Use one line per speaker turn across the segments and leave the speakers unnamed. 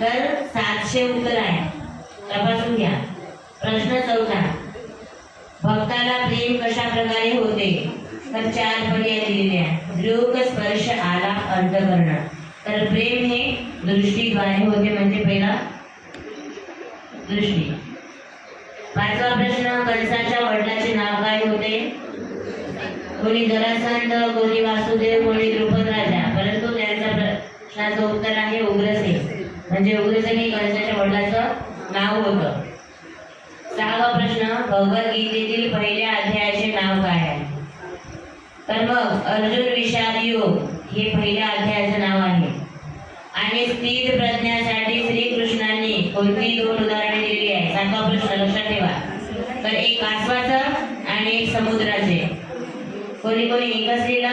तर सातशे उत्तर आहे. तपासून घ्या. प्रश्न चौथा. भक्ताला प्रेम कशा प्रकारे होते? तर चार पर्याय दिलेले आहे लोक स्पर्श आला अंतकरण तर प्रेम हे दृष्टीद्वारे होते म्हणजे पहिला दृष्टी. पाचवा प्रश्न कंसाच्या वडिलाचे नाव काय होते? कोणी जरासंध कोणी वासुदेव कोणी द्रुपद राजा. परंतु त्यांचा प्रश्नाचं उत्तर आहे उग्रसेन. म्हणजे उग्रसेन गणेशाच्या कंसाच्या वडिलाचं नाव होतं. सहावा प्रश्न भगवद्गीतेतील पहिल्या अध्यायाचे नाव काय आहे? तर मग अर्जुन विषाद योग हे पहिल्या अध्यायाचं नाव आहे. आणि स्थिर प्रज्ञासाठी श्रीकृष्णांनी कोणती दोन उदाहरणे दिली आहे? सातवा प्रश्न लक्षात ठेवा. तर एक कासवाचं आणि एक समुद्राचे. कोणी कोणी एकच लिहिला?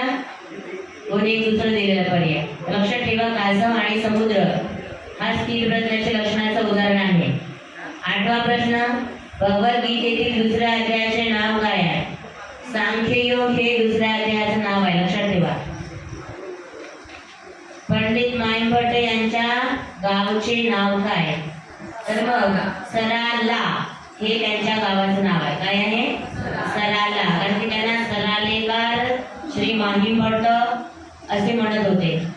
कोणी एक दुसरं दिलेला पर्याय लक्षात ठेवा कासव आणि समुद्र. हा स्थिर प्रश्नाचे लक्षणाचं उदाहरण आहे. आठवा प्रश्न भगवद्गीतेतील दुसऱ्या अध्यायाचे नाव काय आहे? सांख्ययोग हे दुसऱ्या अध्यायाचं नाव आहे. लक्षात ठेवा. पंडित मायंभट यांच्या गावचे नाव काय? तर मग सराला हे त्यांच्या गावाचं नाव आहे. काय आहे? सराला. कारण की त्यांना सरालेकार श्री माहिमभट्ट असे म्हणत होते.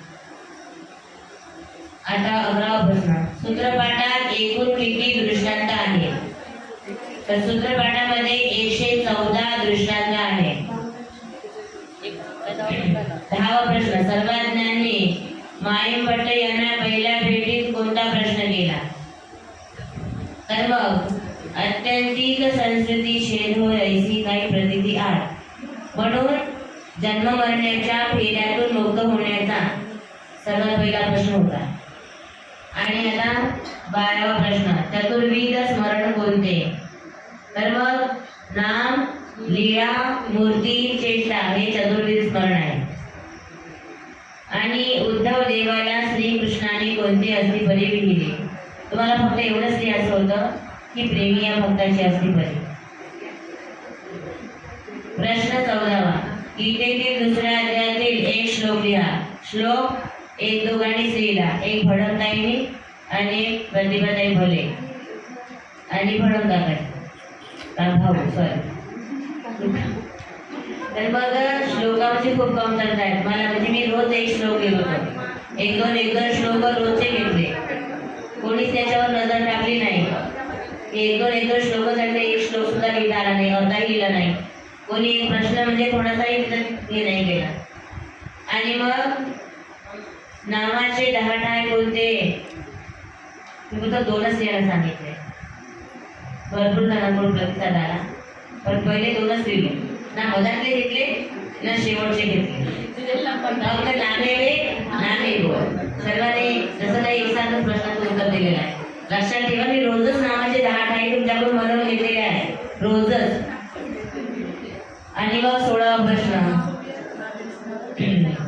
आता अकरावा प्रश्न सूत्रपाठात एकूण किती दृष्टांत आहे? तर सूत्रपाठामध्ये एकशे चौदा दृष्टांत आहे. दहावा प्रश्न. सर्वज्ञांनी भट्ट यांना पहिल्या भेटीत कोणता प्रश्न केला? तर मग अत्यंतिक संस्कृती शेद हो ऐसी काही प्रतिती आठ म्हणून जन्म मरण्याच्या फेऱ्यातून मुक्त होण्याचा सर्वात पहिला प्रश्न होता. आणि आता बारावा प्रश्न. चतुर्विध स्मरण कोणते? तर मग नाम लीळा मूर्ती चेष्टा हे चतुर्विध स्मरण आहे. आणि उद्धव देवाला श्रीकृष्णाने कोणते परी लिहिले तुम्हाला फक्त एवढंच लिहायचं होतं की प्रेमी या भक्ताची अस्थिपरी प्रश्न चौदावा. गीतेतील दुसऱ्या अध्यायातील एक श्लोक लिहा. श्लोक एक दोघांनी स्त्रीला एक भडकताईने आणि एक प्रतिभाताई भोले. आणि भडकताई भाऊ? सॉरी तर मग श्लोकामध्ये खूप कमतरता आहेत. मला म्हणजे मी रोज एक श्लोक घेत होतो. एक दोन एक दोन श्लोक रोजचे घेतले. कोणीच त्याच्यावर नजर टाकली नाही. एक दोन एक दोन श्लोक सांगते एक श्लोक सुद्धा लिहिता आला नाही अर्धा लिहिला नाही. कोणी एक प्रश्न म्हणजे थोडासाही हे नाही केला. आणि मग नावाचे दहा ठाय कोणते मी फक्त दोनच लिहायला सांगितले. भरपूर जणांकडून प्रतिसाद आला पण पहिले दोनच लिहिले ना मधातले घेतले ना शेवटचे घेतले. फक्त नामे नामे हो. सर्वांनी जसं काही एकसारखं प्रश्नाचं उत्तर दिलेलं आहे. लक्षात ठेवा मी रोजच नावाचे दहा ठाई तुमच्याकडून म्हणून घेतलेले आहे. रोजच. आणि मग सोळावा प्रश्न.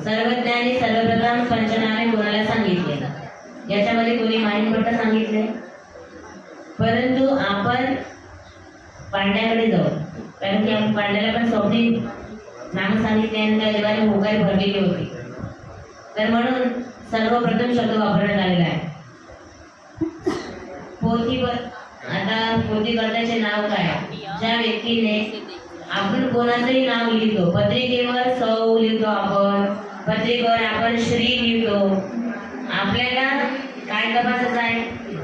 सर्वज्ञानी पंचनामे कोणाला सांगितले याच्यामध्ये कोणी माहिती सांगितले परंतु आपण पांड्याकडे जाऊ. कारण की आपण पांड्याला पण स्वप्ने नाम सांगितल्यानंतर देवाने होकाई भरलेली होती. तर म्हणून सर्वप्रथम शब्द वापरण्यात आलेला आहे. पोथी आता पोथी कर्त्याचे नाव काय? ज्या व्यक्तीने आपण कोणाचंही नाव लिहितो पत्रिकेवर सौ लिहितो आपण पत्रिकेवर आपण श्री लिहितो. आपल्याला काय तपासायचं आहे?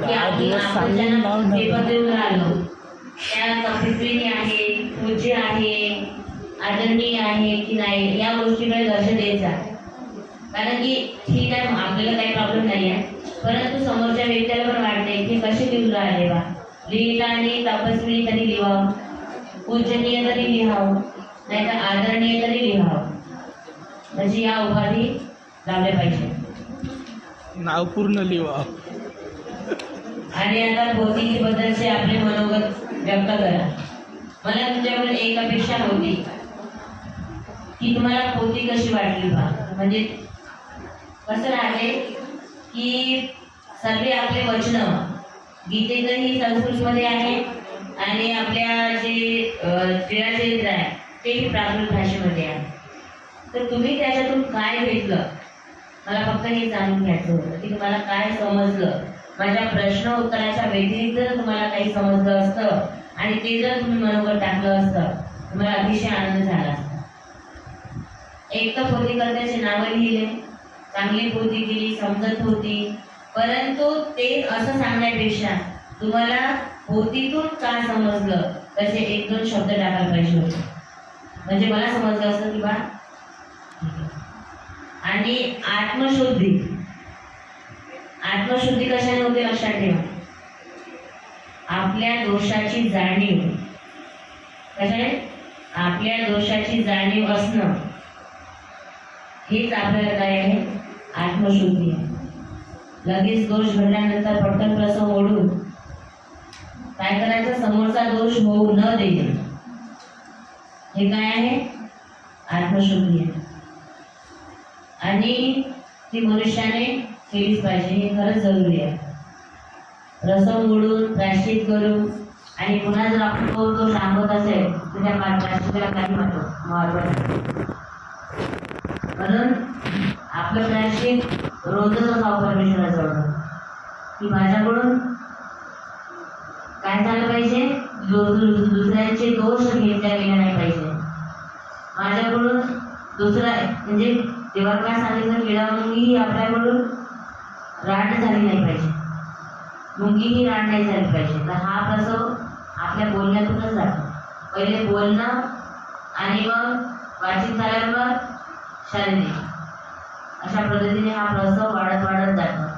की आपण ज्यांना पेपर देऊन राहिलो त्या कपिस्विनी आहे पूज्य आहे आदरणीय आहे की नाही या गोष्टीकडे लक्ष द्यायचा कारण की ठीक आहे आपल्याला काही प्रॉब्लेम नाही आहे परंतु समोरच्या व्यक्तीला पण वाटते की कसे लिहून राहिले बा. लिहिताना तपस्वी तरी लिहावं पूजनीय तरी लिहावं नाही तर आदरणीय तरी लिहावं. म्हणजे या उपाधी लावल्या पाहिजे.
नाव पूर्ण लिहा
आणि आता पोथीची बद्दलचे आपले मनोगत व्यक्त करा. मला तुमच्याकडून एक अपेक्षा होती की तुम्हाला पोथी कशी वाटली बा? म्हणजे कसं राहते की सर्व आपले वचन गीतेतही संस्कृतमध्ये आहे आणि आपल्या जे अं, टिळाचरित्र आहे तेही प्राकृत भाषेमध्ये आहे. तर तुम्ही त्याच्यातून काय घेतलं? मला फक्त हे जाणून घ्यायचं होतं की तुम्हाला काय समजलं? माझ्या प्रश्न उत्तराच्या व्यतिरिक्त जर तुम्हाला काही समजलं असतं आणि ते जर तुम्ही मनोगत टाकलं असतं तुम्हाला अतिशय आनंद झाला असता. एक तर पोथीकर्त्याचे नावं लिहिले चांगली पोथी केली समजत होती. परंतु ते असं सांगण्यापेक्षा तुम्हाला पोतीतून का समजलं? तसे एक दोन शब्द टाकायला पाहिजे होते. म्हणजे मला समजलं असतं की बा आणि आत्मशुद्धी. आत्मशुद्धी कशाने होते? लक्षात ठेवा. आपल्या दोषाची जाणीव. कशाने? आपल्या दोषाची जाणीव असणं. हेच आपल्याला काय आहे? आत्मशुद्धी. लगेच दोष घडल्यानंतर पटकन प्रसव ओढून काय करायचं? समोरचा दोष होऊ न देणे. हे काय आहे? आत्मशुद्धी आहे. आणि ती मनुष्याने केलीच पाहिजे. हे खरंच जरुरी आहे. रसम उडून प्राश्चित करून आणि पुन्हा जर आपण तो तो सांगत असेल तर त्या प्राश्चिताला काही महत्त्व महत्त्व म्हणून आपलं प्रायश्चित रोजच असावं परमेश्वराजवळ की माझ्याकडून काय झालं पाहिजे? दु- दुसऱ्यांचे दोष घेतल्या गेले नाही पाहिजे. माझ्याकडून दुसरं आहे. म्हणजे तेव्हा काय सांगितलं किडा मुंगी आपल्याकडून राट झाली नाही पाहिजे. मुंगी ही राट नाही झाली पाहिजे. तर हा प्रसव आपल्या बोलण्यातूनच जातो. पहिले बोलणं आणि मग वाचित झाल्यावर शारीरिक. अशा पद्धतीने हा प्रसव वाढत वाढत जातो.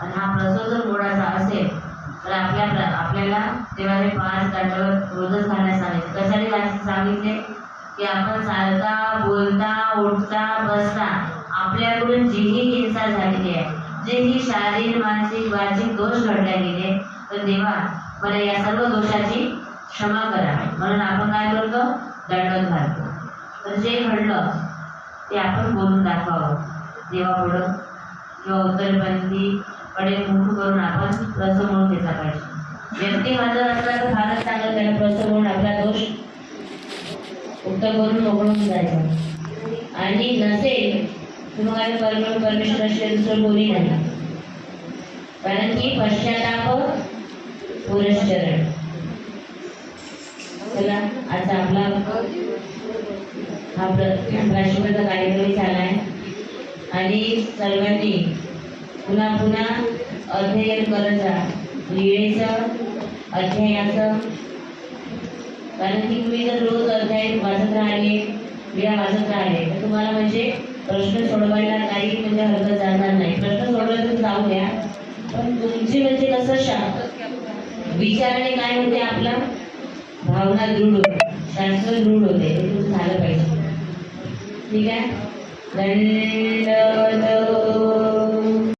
आणि हा प्रसव जर मोडाचा असेल तर आपल्या प्र- आपल्याला देवाने पाच दंडवर रोजच घालण्यास सांगितले कशाने सांगितले? की आपण चालता बोलता उठता बसता आपल्याकडून जीही हिंसा झालेली आहे जे ही शारीरिक मानसिक वाचिक दोष घडले गेले तर देवा मला या सर्व दोषाची क्षमा करा. म्हणून आपण काय करतो? दंडवत घालतो. तर जे घडलं ते आपण बोलून दाखवावं. देवापुढं किंवा उत्तरपंथी कडे मुख करून आपण प्रसमून म्हणून घेतला पाहिजे. व्यक्ती हजर असला तर फारच चांगलं त्याला प्रसमून म्हणून आपला दोष उत्तर करून मोकळून जायचं. आणि नसेल तुम्हाला परम परमेश्वराशिवाय दुसरं कोणी नाही. कारण की पश्चाताप पुरस्चरण चला आज आपला हा प्र- कार्यक्रम झाला आहे आणि सर्वांनी पुन्हा पुन्हा अध्ययन करत जा. लिहिण्याचं अध्यायाचं कारण की तुम्ही जर रोज अध्याय वाचत राहिले क्रिया वाचत राहिले तर तुम्हाला म्हणजे प्रश्न सोडवायला काही म्हणजे हरकत जाणार नाही. प्रश्न सोडवायला जाऊ द्या. पण तुमची म्हणजे कसं शा विचाराने काय होते आपला? भावना दृढ होते. शास्त्र दृढ होते. हे तुमचं झालं पाहिजे. ठीक आहे? दंड